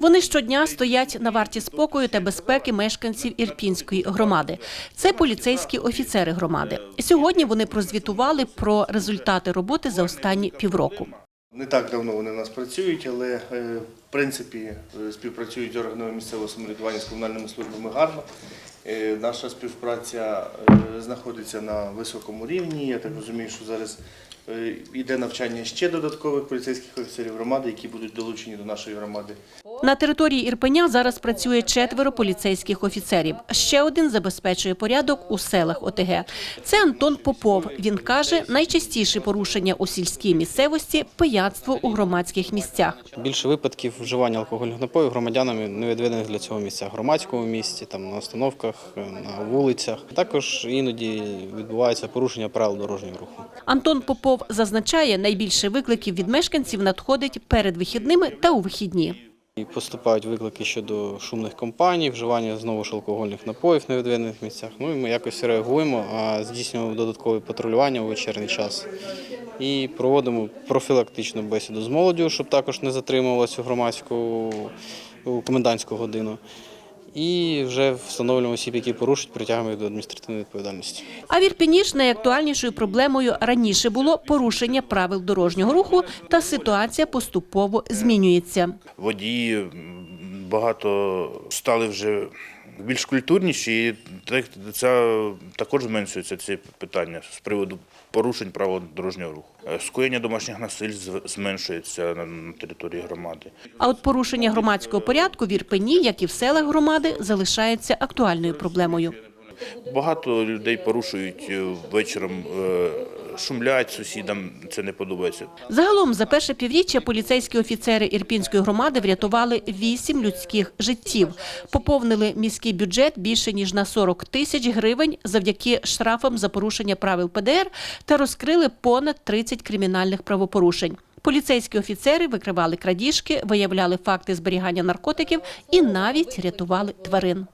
Вони щодня стоять на варті спокою та безпеки мешканців Ірпінської громади. Це поліцейські офіцери громади. Сьогодні вони прозвітували про результати роботи за останні півроку. Не так давно вони у нас працюють, але е, в принципі е, співпрацюють з органами місцевого самоврядування з комунальними службами гарно. Е, Наша співпраця е, знаходиться на високому рівні. Я так розумію, що зараз йде навчання ще додаткових поліцейських офіцерів громади, які будуть долучені до нашої громади. На території Ірпеня зараз працює четверо поліцейських офіцерів. Ще один забезпечує порядок у селах ОТГ. Це Антон Попов. Він каже, найчастіше порушення у сільській місцевості пияцтво у громадських місцях. Більше випадків вживання алкогольних напоїв громадянами невідведених для цього місця громадському місці, там на остановках, на вулицях. Також іноді відбувається порушення правил дорожнього руху. Антон Попов зазначає, найбільше викликів від мешканців надходить перед вихідними та у вихідні. Поступають виклики щодо шумних компаній, вживання знову ж алкогольних напоїв на відведених місцях. Ну і ми якось реагуємо, а здійснюємо додаткове патрулювання у вечірній час і проводимо профілактичну бесіду з молоддю, щоб також не затримувалася у громадську комендантську годину. І вже встановлюємо осіб, які порушують, притягуємо їх до адміністративної відповідальності. А в Ірпіні ж найактуальнішою проблемою раніше було порушення правил дорожнього руху, та ситуація поступово змінюється. водії багато стали вже більш культурніші, і це також зменшується ці питання з приводу порушень правил дорожнього руху. Е, Скоєння домашніх насильств зменшується на- на території громади. А от порушення громадського порядку в Ірпені, як і в селах громади, залишається актуальною проблемою. Багато людей порушують е, вечором, е, шумлять сусідам, це не подобається. Загалом за перше півріччя поліцейські офіцери Ірпінської громади врятували вісім людських життів, поповнили міський бюджет більше ніж на 40 тисяч гривень завдяки штрафам за порушення правил ПДР та розкрили понад 30 кримінальних правопорушень. Поліцейські офіцери викривали крадіжки, виявляли факти зберігання наркотиків і навіть рятували тварин.